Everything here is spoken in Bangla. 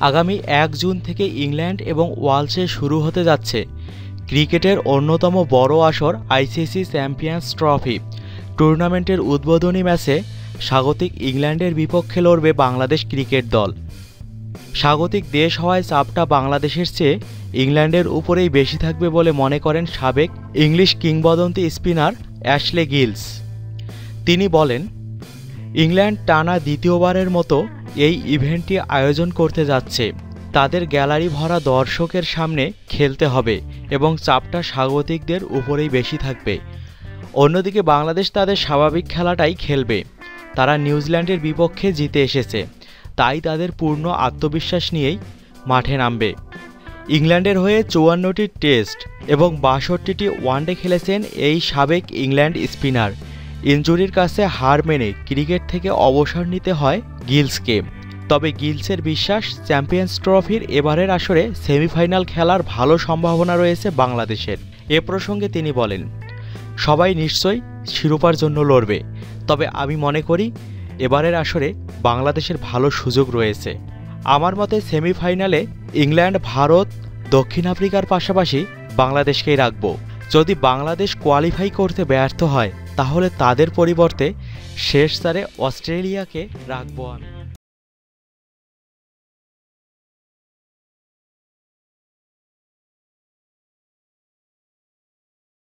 আগামী এক জুন থেকে ইংল্যান্ড এবং ওয়ালসে শুরু হতে যাচ্ছে ক্রিকেটের অন্যতম বড় আসর আইসিসি চ্যাম্পিয়ন্স ট্রফি। টুর্নামেন্টের উদ্বোধনী ম্যাচে স্বাগতিক ইংল্যান্ডের বিপক্ষে লড়বে বাংলাদেশ ক্রিকেট দল। স্বাগতিক দেশ হওয়ায় চাপটা বাংলাদেশের চেয়ে ইংল্যান্ডের উপরেই বেশি থাকবে বলে মনে করেন সাবেক ইংলিশ কিংবদন্তি স্পিনার অ্যাশলে গিলস। তিনি বলেন, ইংল্যান্ড টানা দ্বিতীয়বারের মতো এই ইভেন্টটি আয়োজন করতে যাচ্ছে। তাদের গ্যালারি ভরা দর্শকের সামনে খেলতে হবে এবং চাপটা স্বাগতিকদের উপরেই বেশি থাকবে। অন্যদিকে বাংলাদেশ তাদের স্বাভাবিক খেলাটাই খেলবে। তারা নিউজিল্যান্ডের বিপক্ষে জিতে এসেছে। তাই তাদের পূর্ণ আত্মবিশ্বাস নিয়েই মাঠে নামবে। ইংল্যান্ডের হয়ে চুয়ান্নটি টেস্ট এবং বাষট্টিটি ওয়ানডে খেলেছেন এই সাবেক ইংল্যান্ড স্পিনার। ইনজুরির কাছে হার মেনে ক্রিকেট থেকে অবসর নিতে হয় গিলসকে। তবে গিলসের বিশ্বাস চ্যাম্পিয়ন্স ট্রফির এবারের আসরে সেমিফাইনাল খেলার ভালো সম্ভাবনা রয়েছে বাংলাদেশের। এ প্রসঙ্গে তিনি বলেন, সবাই নিশ্চয়ই শিরোপার জন্য লড়বে, তবে আমি মনে করি এবারের আসরে বাংলাদেশের ভালো সুযোগ রয়েছে। আমার মতে সেমিফাইনালে ইংল্যান্ড, ভারত, দক্ষিণ আফ্রিকার পাশাপাশি বাংলাদেশকেই রাখব। যদি বাংলাদেশ কোয়ালিফাই করতে ব্যর্থ হয় তাহলে তাদের পরিবর্তে শেষ স্তরে অস্ট্রেলিয়াকে রাখব আমি।